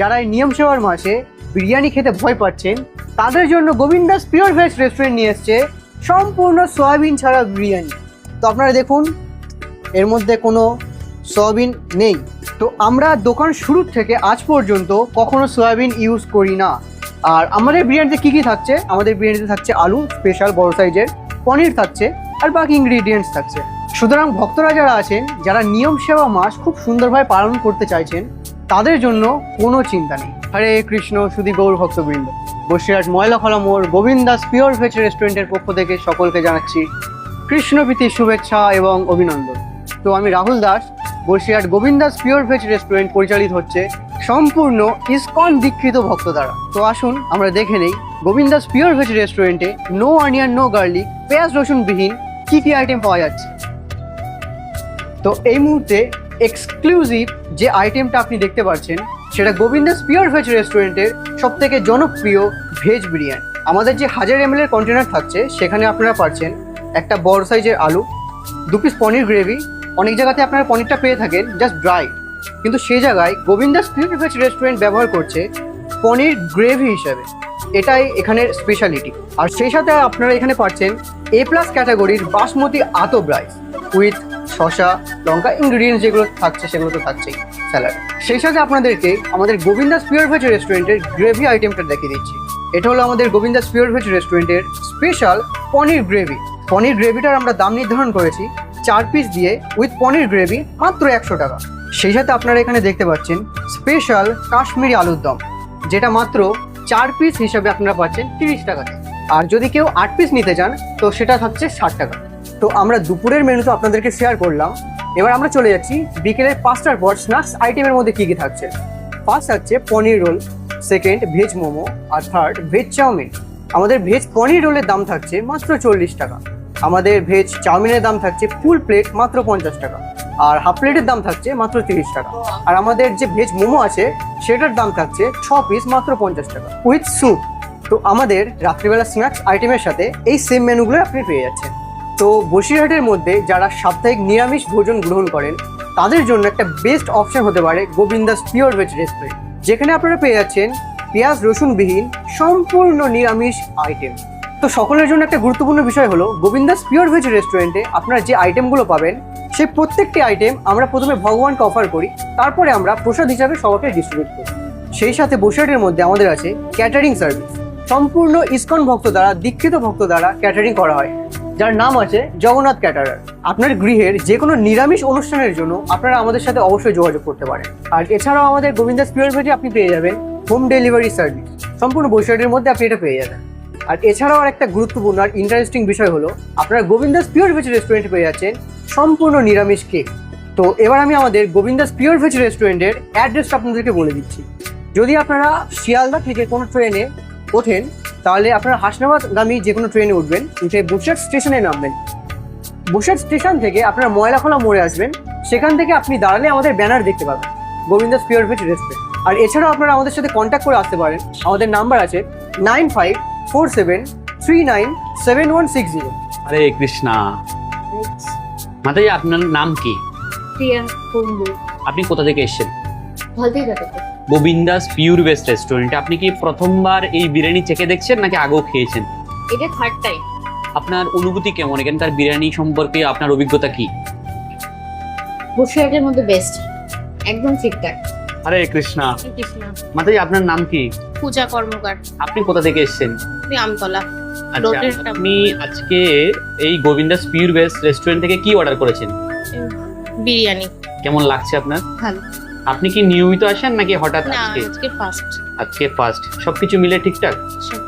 যারা এই নিয়ম সেবার মাসে বিরিয়ানি খেতে ভয় পাচ্ছেন, তাদের জন্য গোবিন্দাস পিওর ভেজ রেস্টুরেন্ট নিয়ে এসছে সম্পূর্ণ সয়াবিন ছাড়া বিরিয়ানি। তো আপনারা দেখুন, এর মধ্যে কোনো সয়াবিন নেই। তো আমরা দোকান শুরু থেকে আজ পর্যন্ত কখনো সয়াবিন ইউজ করি না। আর আমাদের বিরিয়ানিতে কী কী থাকছে? আমাদের বিরিয়ানিতে থাকছে আলু স্পেশাল বড় সাইজের পনির থাকছে, আর বাকি ইনগ্রিডিয়েন্টস থাকছে। সুতরাং ভক্তরা যারা আছেন, যারা নিয়ম সেবা মাস খুব সুন্দরভাবে পালন করতে চাইছেন তাদের জন্য কোনো চিন্তা নেই। হরে কৃষ্ণ সুদী গৌর ভক্তবৃন্দ। বসিরহাট ময়লা খলা মোড়, গোবিন্দাস পিওর ভেজ রেস্টুরেন্টের পক্ষ থেকে সকলকে জানাচ্ছি কৃষ্ণপ্রীতি শুভেচ্ছা এবং অভিনন্দন। তো আমি Rahul Das, Basirhat Govindas pure veg restaurant পরিচালিত হচ্ছে সম্পূর্ণ ইসকন দীক্ষিত ভক্ত দ্বারা। তো আসুন, আমরা দেখে নেই গোবিন্দাস পিওর ভেজ রেস্টুরেন্টে নো অনিয়ন, নো গার্লিক, পেঁয়াজ রসুন বিহীন কি কি আইটেম পাওয়া যাচ্ছে। তো এই মুহূর্তে এক্সক্লুসিভ যে আইটেমটা আপনি দেখতে পাচ্ছেন, সেটা গোবিন্দাস পিওর ভেজ রেস্টুরেন্টের সব থেকে জনপ্রিয় ভেজ বিরিয়ানি। আমাদের যে হাজার এম এর কন্টেনার থাকছে, সেখানে আপনারা পাচ্ছেন একটা বড় সাইজের আলু, দু পিস পনির গ্রেভি অনেক জায়গাতে আপনারা পনিরটা পেয়ে থাকেন জাস্ট ড্রাই কিন্তু সেই জায়গায় গোবিন্দাস পিওর ভেজ রেস্টুরেন্ট ব্যবহার করছে পনির গ্রেভি হিসাবে। এটাই এখানের স্পেশালিটি আর সেই সাথে আপনারা এখানে পাচ্ছেন এ প্লাস ক্যাটাগরির বাসমতি আতব রাইস উইথ শসা, লঙ্কা ইনগ্রিডিয়েন্টস যেগুলো থাকছে, সেগুলো তো থাকছেই স্যালাড সেই সাথে আপনাদেরকে আমাদের গোবিন্দাস পিওর ভেজ রেস্টুরেন্টের গ্রেভি আইটেমটা দেখিয়ে দিচ্ছি। এটা হলো আমাদের গোবিন্দাস পিওর ভেজ রেস্টুরেন্টের স্পেশাল পনির গ্রেভি পনির গ্রেভিটার আমরা দাম নির্ধারণ করেছি চার পিস দিয়ে উইথ পনির গ্রেভি মাত্র একশো টাকা। সেই সাথে আপনারা এখানে দেখতে পাচ্ছেন স্পেশাল কাশ্মীরি আলুর দম, যেটা মাত্র চার পিস হিসাবে আপনারা পাচ্ছেন তিরিশ টাকাতে আর যদি কেউ আট পিস নিতে চান, তো সেটা থাকছে ষাট টাকা। তো আমরা দুপুরের মেনু তো আপনাদেরকে শেয়ার করলাম। এবার আমরা চলে যাচ্ছি বিকেলের পাঁচটার পর স্ন্যাক্স আইটেমের মধ্যে কী কী থাকছে? ফার্স্ট থাকছে paneer roll second veg momo, আর থার্ড ভেজ চাউমিন। আমাদের ভেজ পনির রোলের দাম থাকছে মাত্র চল্লিশ টাকা। আমাদের ভেজ চাউমিনের দাম থাকছে ফুল প্লেট মাত্র পঞ্চাশ টাকা। আর হাফ প্লেটের দাম থাকছে মাত্র তিরিশ টাকা। আর আমাদের যে ভেজ মোমো আছে, সেটার দাম থাকছে ছ পিস মাত্র পঞ্চাশ টাকা। উইথ স্যুপ তো আমাদের রাত্রিবেলা স্ন্যাক্স আইটেমের সাথে এই সেম মেনুগুলো আপনি পেয়ে যাচ্ছেন। তো বসিরহাটের মধ্যে যারা সাপ্তাহিক নিরামিষ ভোজন গ্রহণ করেন, তাদের জন্য একটা বেস্ট অপশন হতে পারে গোবিন্দাস পিওর ভেজ রেস্টুরেন্ট যেখানে আপনারা পেয়ে যাচ্ছেন পেঁয়াজ রসুনবিহীন সম্পূর্ণ নিরামিষ আইটেম তো সকলের জন্য একটা গুরুত্বপূর্ণ বিষয় হলো, গোবিন্দাস পিওর ভেজ রেস্টুরেন্টে আপনারা যে আইটেমগুলো পাবেন সেই প্রত্যেকটি আইটেম আমরা প্রথমে ভগবানকে অফার করি, তারপরে আমরা প্রসাদ হিসাবে সবাইকে ডিস্ট্রিবিউট করি। সেই সাথে বসিরহাটের মধ্যে আমাদের আছে ক্যাটারিং সার্ভিস সম্পূর্ণ ইসকন ভক্ত দ্বারা, দীক্ষিত ভক্ত দ্বারা ক্যাটারিং করা হয়। যার নাম আছে জগন্নাথ ক্যাটারার। আপনার গৃহের যে কোনো নিরামিষ অনুষ্ঠানের জন্য আপনারা আমাদের সাথে অবশ্যই যোগাযোগ করতে পারেন। আর এছাড়াও আমাদের গোবিন্দাস পিওর ভেজে আপনি পেয়ে যাবেন হোম ডেলিভারি সার্ভিস। সম্পূর্ণ বৈশাখের মধ্যে আপনি এটা পেয়ে যাবেন। আর এছাড়াও আর একটা গুরুত্বপূর্ণ আর ইন্টারেস্টিং বিষয় হলো, আপনারা গোবিন্দাস পিওর ভেজ রেস্টুরেন্টে পেয়ে যাচ্ছেন সম্পূর্ণ নিরামিষ কেক তো এবার আমি আমাদের গোবিন্দাস পিওর ভেজ রেস্টুরেন্টের অ্যাড্রেসটা আপনাদেরকে বলে দিচ্ছি। যদি আপনারা শিয়ালদা থেকে কোনো ট্রেনে ওঠেন তাহলে আপনারা হাসনাবাদগামী যে কোনো ট্রেনে উঠবেন উঠে বসিরহাট স্টেশনে নামবেন। বসিরহাট স্টেশন থেকে আপনারা ময়লাখোলা মোড়ে আসবেন সেখান থেকে আপনি দাঁড়ালে আমাদের ব্যানার দেখতে পাবেন গোবিন্দাস পিওর ভেজ রেস্টুরেন্ট আর এছাড়াও আপনারা আমাদের সাথে কন্ট্যাক্ট করে আসতে পারেন আমাদের নাম্বার আছে nine five four seven three nine seven one six zero Hare Krishna. মাতাজি আপনার নাম কি? প্রিয়া কুম্বু। আপনি কোথা থেকে এসেছেন? কাটাতে গোবিন্দাস পিওর বেস্ট রেস্টুরেন্টে আপনি কি প্রথমবার এই বিরিয়ানি চেখে দেখছেন নাকি আগেও খেয়েছেন? এটা থার্ড টাইম আপনার অনুভূতি কেমন? এখানকার বিরিয়ানি সম্পর্কে আপনার অভিজ্ঞতা কি? বসিরহাটের মধ্যে বেস্ট একদম ঠিকঠাক হরে কৃষ্ণা। কৃষ্ণ। মাতাজি আপনার নাম কি? পূজা কর্মকার। আপনি কোথা থেকে এসেছেন? আমি আমতলা। আচ্ছা আপনি আজকে এই গোবিন্দাস পিওর বেস্ট রেস্টুরেন্ট থেকে কি অর্ডার করেছেন? বিরিয়ানি। কেমন লাগছে আপনার? ভালো। আপনি কি নিয়মিত আসেন নাকি হঠাৎ না আজকে? আজকে ফার্স্ট আজকে ফার্স্ট সবকিছু মিলে ঠিকঠাক? সব